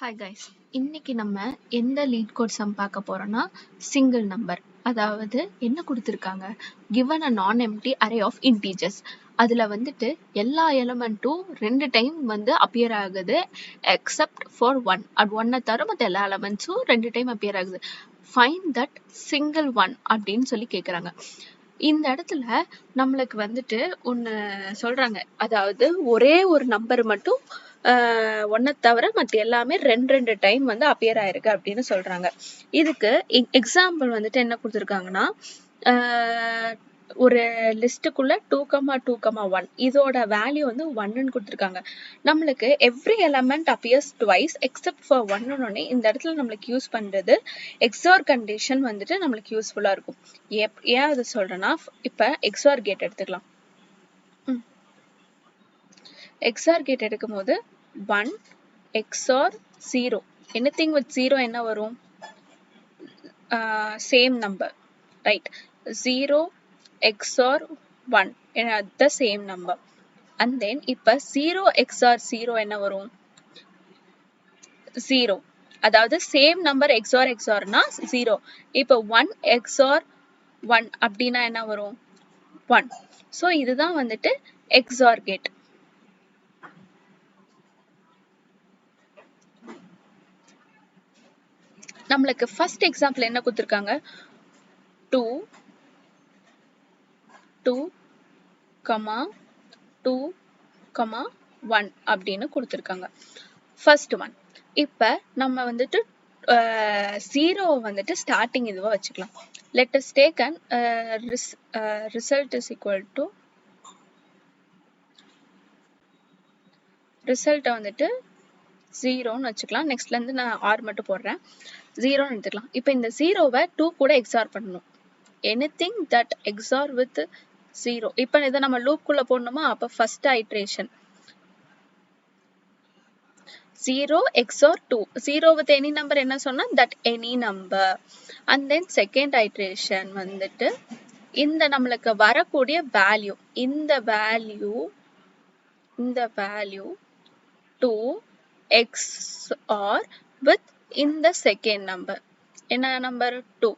Hi guys இன்னைக்கு நம்ம எந்த லீட் கோட் சம் பார்க்க போறோம்னா சிங்கிள் நம்பர் அதாவது என்ன கொடுத்துருக்காங்க? கிவன் அ நான் எம்டி அரே ஆஃப் இன்டீஜர்ஸ் அதுல வந்துட்டு எல்லா எலமெண்ட்டும் ரெண்டு டைம் வந்து அப்பியர் ஆகுது எக்ஸப்ட் ஃபார் ஒன் அது ஒன்னை தவிர மற்ற எல்லா எலமெண்ட்ஸும் ரெண்டு டைம் அப்பியர் ஆகுது. ஃபைன் தட் சிங்கிள் ஒன் அப்படின்னு சொல்லி கேட்குறாங்க இந்த இடத்துல நம்மளுக்கு வந்துட்டு ஒன்று சொல்றாங்க. அதாவது ஒரே ஒரு நம்பர் மட்டும் ஒன்றை தவிர மற்ற எல்லாமே ரெண்டு ரெண்டு டைம் வந்து அப்பியர் ஆயிருக்கு அப்படின்னு சொல்றாங்க. இதுக்கு e-, எக்ஸாம்பிள் வந்துட்டு என்ன கொடுத்துருக்காங்கன்னா ஒரு லிஸ்ட்டுக்குள்ள two comma two comma one இதோட வேல்யூ வந்து ஒன்னுன்னு கொடுத்துருக்காங்க. நம்மளுக்கு every element appears twice except for ஒன்னு இந்த இடத்துல நம்மளுக்கு யூஸ் பண்ணுறது எக்ஸார் கண்டிஷன் வந்துட்டு நம்மளுக்கு யூஸ்ஃபுல்லாக இருக்கும். எப் ஏன் அதை சொல்கிறேன்னா இப்போ எக்ஸார் கேட் எடுத்துக்கலாம். எக்ஸார் கேட் எடுக்கும் போது one XOR zero anything with zero என்ன வரும்? Same number right zero XOR one the same number and then இப்ப ஜீரோ எக்ஸார் ஜீரோ என்ன வரும்? 0 அதாவது சேம் நம்பர் XOR எக்ஸார்னா ஜீரோ இப்போ ஒன் XOR ஒன் அப்படின்னா என்ன வரும்? ஒன் ஸோ இதுதான் வந்துட்டு XOR கேட் நம்மளுக்கு ஃபர்ஸ்ட் எக்ஸாம்பிள் என்ன கொடுத்துருக்காங்க? Two two comma two comma one அப்படின்னு கொடுத்துருக்காங்க. ஃபர்ஸ்ட் ஒன் இப்போ நம்ம வந்துட்டு ஜீரோ வந்துட்டு ஸ்டார்டிங் இதுவாக வச்சுக்கலாம். Let us take result is equal to ரிசல்ட்டை வந்துட்டு ஜீரோன்னு வச்சுக்கலாம். நெக்ஸ்ட்ல இருந்து நான் ஆர் மட்டும் போடுறேன். ஜீரோன்னு எடுத்துக்கலாம். இப்போ இந்த ஜீரோவை டூ கூட எக்ஸார் பண்ணணும். Anything that XOR with zero இப்போ இதை நம்ம லூப்குள்ளே போடணுமா? அப்போ first iteration zero or two zero with any number என்ன சொன்னா? That any number and then second iteration வந்துட்டு இந்த நம்மளுக்கு வரக்கூடிய வேல்யூ இந்த வேல்யூ இந்த value two XOR with இந்த செகண்ட் நம்பர் என்ன number two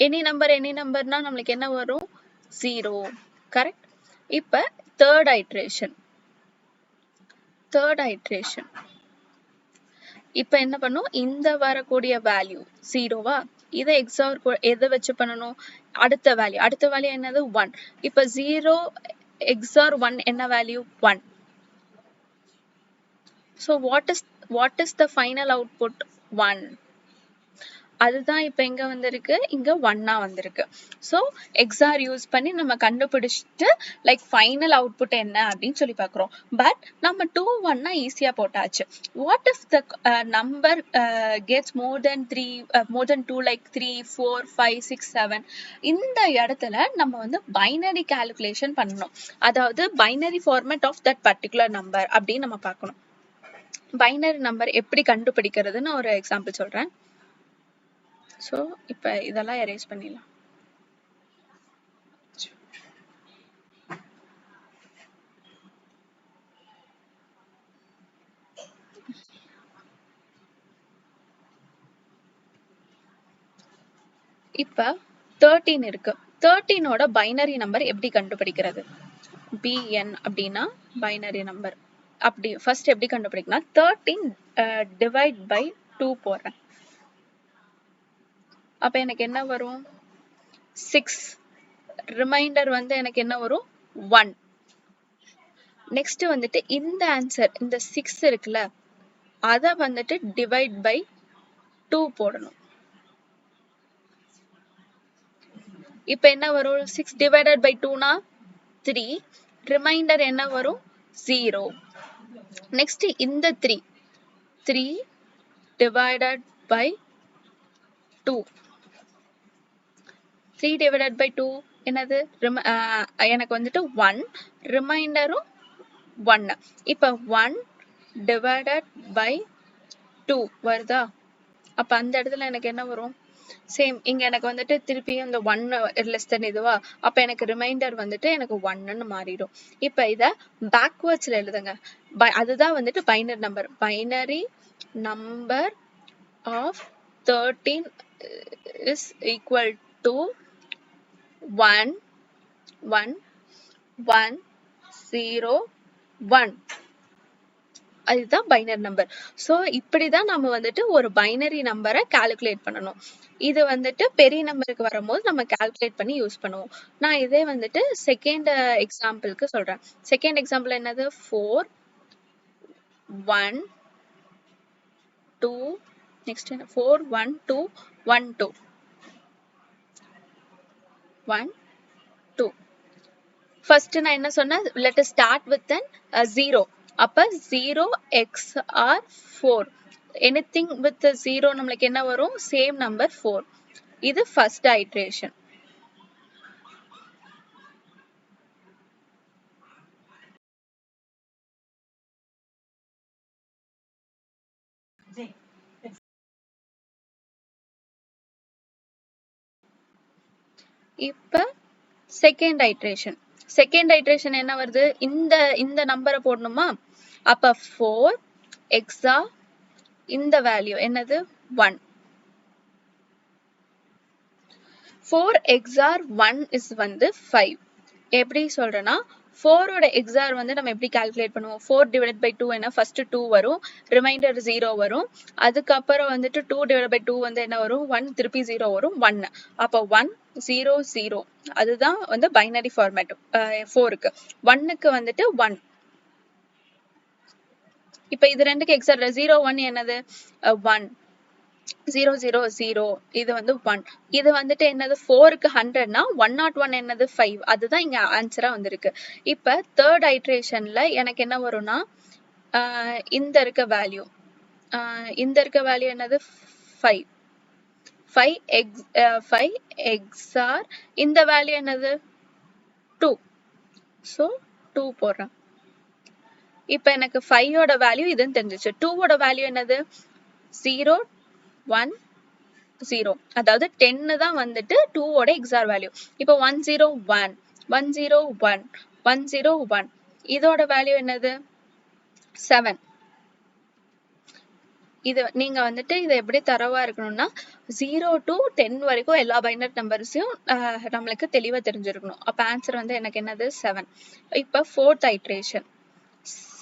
any number any நம்பர்னா நம்மளுக்கு என்ன வரும்? ஜீரோ கரெக்ட் இப்ப தேர்ட் ஐட்ரேஷன் தேர்ட் ஐட்ரேஷன் இப்ப என்ன பண்ணும்? இந்த வரக்கூடிய வேல்யூ ஜீரோவா இதை எக்ஸார் எதை வச்சு பண்ணணும்? அடுத்த வேல்யூ அடுத்த வேல்யூ என்னது? ஒன் இப்ப ஜீரோ எக்ஸார் ஒன் என்ன value one so what is what is the final output one அதுதான் இப்போ எங்க வந்திருக்கு? இங்க ஒன்னா வந்திருக்கு. ஸோ எக்ஸார் யூஸ் பண்ணி நம்ம கண்டுபிடிச்சிட்டு லைக் ஃபைனல் அவுட்புட் என்ன அப்படின்னு சொல்லி பார்க்குறோம் பட் நம்ம டூ ஒன்னா ஈஸியா போட்டாச்சு. What if the number gets more then three more then two like three four five six seven இந்த இடத்துல நம்ம வந்து பைனரி கால்குலேஷன் பண்ணணும். அதாவது binary format of that particular number அப்படின்னு நம்ம பார்க்கணும். பைனரி நம்பர் எப்படி கண்டுபிடிக்கிறதுன்னு ஒரு எக்ஸாம்பிள் சொல்றேன். ஸோ இப்போ இதெல்லாம் எரேஸ் பண்ணிடலாம். இப்ப தேர்ட்டீன் இருக்கு. தேர்ட்டீனோட பைனரி நம்பர் எப்படி கண்டுபிடிக்கிறது? பிஎன் அப்படின்னா பைனரி நம்பர் அப்படி ஃபர்ஸ்ட் எப்படி கண்டுபிடிக்கணும் thirteen divide uh, by two போடுறேன். அப்ப எனக்கு என்ன வரும்? சிக்ஸ் ரிமைண்டர் வந்து எனக்கு என்ன வரும்? ஒன் நெக்ஸ்ட் வந்துட்டு இந்த ஆன்சர் இந்த சிக்ஸ் இருக்குல்ல அத வந்துட்டு டிவைட் பை டூ போடணும். இப்ப என்ன வரும்? சிக்ஸ் டிவைடட் பை டூனா த்ரீ ரிமைண்டர் என்ன வரும்? ஜீரோ நெக்ஸ்ட் இந்த three three divided by two three divided by two என்னது? எனக்கு வந்துட்டு ஒன் ரிமைண்டரும் ஒன்னு இப்போ ஒன் டிவைடட் பை டூ வருதா? அப்போ அந்த இடத்துல எனக்கு என்ன வரும்? சேம் இங்க எனக்கு வந்துட்டு திருப்பியும் இந்த ஒன் லெஸ் தென் இதுவா? அப்ப எனக்கு ரிமைண்டர் வந்துட்டு எனக்கு ஒன்னுன்னு மாறிடும். இப்ப இத பேக்வேர்ட்ஸ்ல எழுதுங்க. பை அதுதான் வந்துட்டு binary number binary number of thirteen is equal to one one one zero one அதுதான் பைனரி நம்பர் ஸோ இப்படிதான் நம்ம வந்துட்டு ஒரு பைனரி நம்பரை கால்குலேட் பண்ணணும். இது வந்துட்டு பெரிய நம்பருக்கு வரும்போது நம்ம கால்குலேட் பண்ணி யூஸ் பண்ணுவோம். நான் இதே வந்துட்டு செகண்ட் எக்ஸாம்பிளுக்கு சொல்றேன். செகண்ட் எக்ஸாம்பிள் என்னது? ஃபோர் ஒன் டூ நெக்ஸ்ட் என்ன? Four one two one two one two first நான் என்ன சொன்னேன்? Let start with an zero அப்ப zero XOR four anything with zero நம்மளுக்கு என்ன வரும்? சேம் நம்பர் ஃபோர் இது ஃபர்ஸ்ட் ஐட்ரேஷன் இப்ப செகண்ட் ஐட்ரேஷன் செகண்ட் ஐட்ரேஷன் என்ன வருது? இந்த இந்த நம்பரை போடணுமா? அப்ப ஃபோர் எக்ஸா இந்த வேல்யூ என்னது? One four XOR one is வந்து ஃபைவ் எப்படி சொல்றேன்னா ஃபோரோட எக்ஸார் வந்து நம்ம எப்படி கால்குலேட் பண்ணுவோம்? ஃபோர் டிவைட் பை டூ என்ன? ஃபர்ஸ்ட் டூ வரும். ரிமைண்டர் ஜீரோ வரும். அதுக்கப்புறம் வந்துட்டு டூ டிவைட் பை டூ வந்து என்ன வரும்? ஒன் திருப்பி ஜீரோ வரும். ஒன் அப்போ ஒன் ஜீரோ ஜீரோ அதுதான் வந்து பைனரி ஃபார்மேட் ஃபோருக்கு ஒன்னுக்கு வந்துட்டு ஒன் இப்ப இது ரெண்டுக்கு எக்ஸார் ஜீரோ ஒன் என்னது? ஒன் ஜீரோ ஜீரோ ஜீரோ இது வந்து ஒன் இது வந்துட்டு என்னது? ஃபோருக்கு ஹண்ட்ரட்னா ஒன் நாட் ஒன் என்னது? ஃபைவ் அதுதான் இங்கே ஆன்சரா வந்திருக்கு. இப்போ தேர்ட் ஐட்ரேஷனில் எனக்கு என்ன வரும்னா இந்த இருக்க வேல்யூ இந்த இருக்க வேல்யூ என்னது? Five five X five XOR இந்த வேல்யூ என்னது? டூ ஸோ டூ போடுறேன். இப்போ எனக்கு ஃபைவோட வேல்யூ இதுன்னு தெரிஞ்சிச்சு. டூவோட வேல்யூ என்னது? ஜீரோ ஒன் ஜீரோ அதாவது டென்னு தான் வந்துட்டு டூவோட எக்ஸார் வேல்யூ இப்போ one zero one one zero one one zero one இதோட வேல்யூ என்னது? செவன் இது நீங்க வந்துட்டு இது எப்படி தரவா இருக்கணும்னா ஜீரோ டு டென் வரைக்கும் எல்லா பைனர் நம்பர்ஸையும் நம்மளுக்கு தெளிவா தெரிஞ்சிருக்கணும். அப்ப ஆன்சர் வந்து எனக்கு என்னது? செவன் இப்ப ஃபோர்த் ஐட்ரேஷன்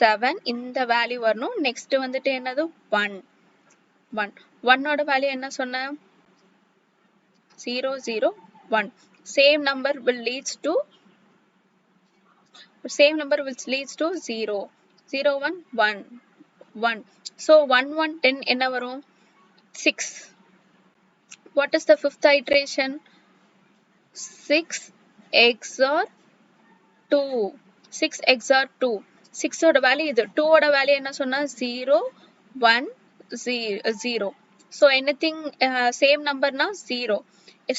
செவன் இந்த வேல்யூ வரணும். நெக்ஸ்ட் வந்துட்டு என்னது? ஒன் ஒன் ஒன்னோட வேல்யூ என்ன சொன்ன? Zero zero one same number will leads to same number will leads to zero zero one one one so one one ten என்ன வரும்? Six what is the fifth iteration six XOR two six XOR two சிக்ஸோட value இது. டூவோட value என்ன சொன்னா? Zero one zero so anything same நம்பர்னா zero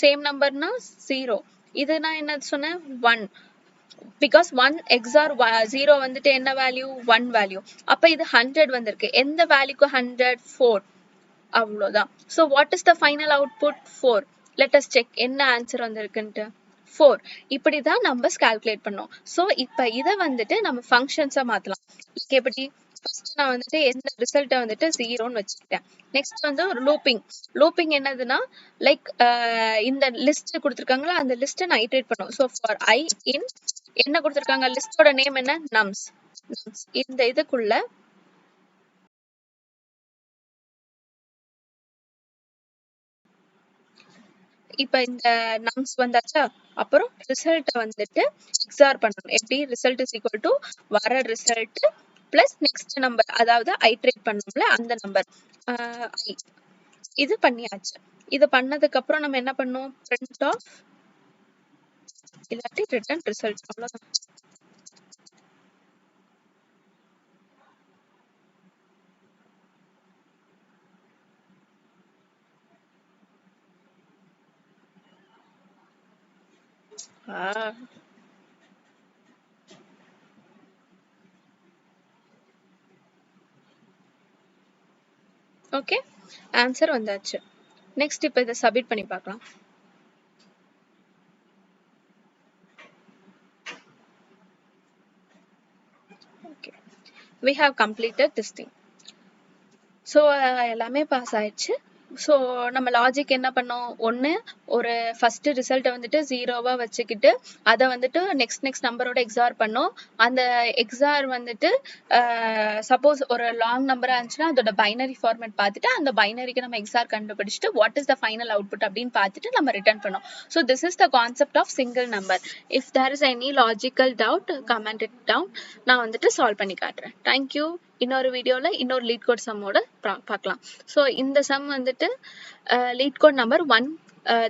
same நம்பர்னா zero இது நான் என்ன சொன்னேன்? One because one XOR zero வந்துட்டு என்ன வேல்யூ ஒன் வேல்யூ அப்போ இது ஹண்ட்ரட் வந்திருக்கு. எந்த வேல்யூக்கு ஹண்ட்ரட் ஃபோர் அவ்வளோதான் so what is the final output four let us check என்ன ஆன்சர் வந்திருக்குன்ட்டு? ஃபோர் இப்படிதான் நம்பர்ஸ் கால்குலேட் பண்ணோம். ஸோ இப்போ இதை வந்துட்டு நம்ம ஃபங்க்ஷன்ஸா மாத்தலாம். லைக் எப்படி? ஃபர்ஸ்ட் நான் வந்துட்டு எந்த ரிசல்ட்டை வந்துட்டு ஜீரோன்னு வச்சுக்கிட்டேன். நெக்ஸ்ட் வந்து ஒரு லூப்பிங் லூப்பிங் என்னதுன்னா லைக் இந்த லிஸ்ட் கொடுத்துருக்காங்களா? அந்த லிஸ்ட்டை நான் ஐட்ரேட் பண்ணும். ஸோ ஃபார் ஐ இன் என்ன கொடுத்துருக்காங்க? லிஸ்டோட நேம் என்ன? நம்ஸ் நம்ஸ் இந்த இதுக்குள்ள இப்ப இந்த நம்ஸ் வந்தாச்சா? அப்புறம் ரிசல்ட்டை வந்துட்டு எக்ஸார் பண்ணணும். எப்படி? ரிசல்ட் இஸ் ஈக்குவல் டு வர ரிசல்ட் பிளஸ் நெக்ஸ்ட் நம்பர் அதாவது ஐட்ரேட் பண்ணோம்ல அந்த நம்பர் ஐ இது பண்ணியாச்சு. இது பண்ணதுக்கு அப்புறம் நம்ம என்ன பண்ணுவோம் பிரிண்ட் ஆஃப் இல்லாட்டி ரிட்டர்ன் ரிசல்ட் அவ்வளோதான் ஆ ஓகே ஆன்சர் வந்தாச்சு. நெக்ஸ்ட் இப்போ இதை சப்மிட் பண்ணி பார்க்கலாம். Okay we have completed this thing. So எல்லாமே பாஸ் ஆயிடுச்சு. ஸோ நம்ம லாஜிக் என்ன பண்ணோம்? ஒன்று ஒரு ஃபஸ்ட்டு ரிசல்ட்டை வந்துட்டு ஜீரோவா வச்சுக்கிட்டு அதை வந்துட்டு நெக்ஸ்ட் நெக்ஸ்ட் நம்பரோட எக்ஸார் பண்ணோம். அந்த எக்ஸார் வந்துட்டு சப்போஸ் ஒரு லாங் நம்பராக இருந்துச்சுன்னா அதோட பைனரி ஃபார்மேட் பார்த்துட்டு அந்த பைனரிக்கு நம்ம எக்ஸார் கண்டுபிடிச்சிட்டு what is the final output அப்படின்னு பார்த்துட்டு நம்ம ரிட்டர்ன் பண்ணோம். So this is the concept of single number if there is any logical doubt comment it down நான் வந்துட்டு சால்வ் பண்ணி காட்டுறேன். தேங்க்யூ இன்னொரு வீடியோவில் இன்னொரு லீட் கோட் சம்மோட பார்க்கலாம். ஸோ இந்த சம் வந்துட்டு LeetCode number one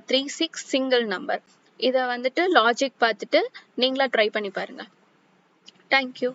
three six single number இதை வந்துட்டு லாஜிக் பார்த்துட்டு நீங்களா ட்ரை பண்ணி பாருங்க. தேங்க்யூ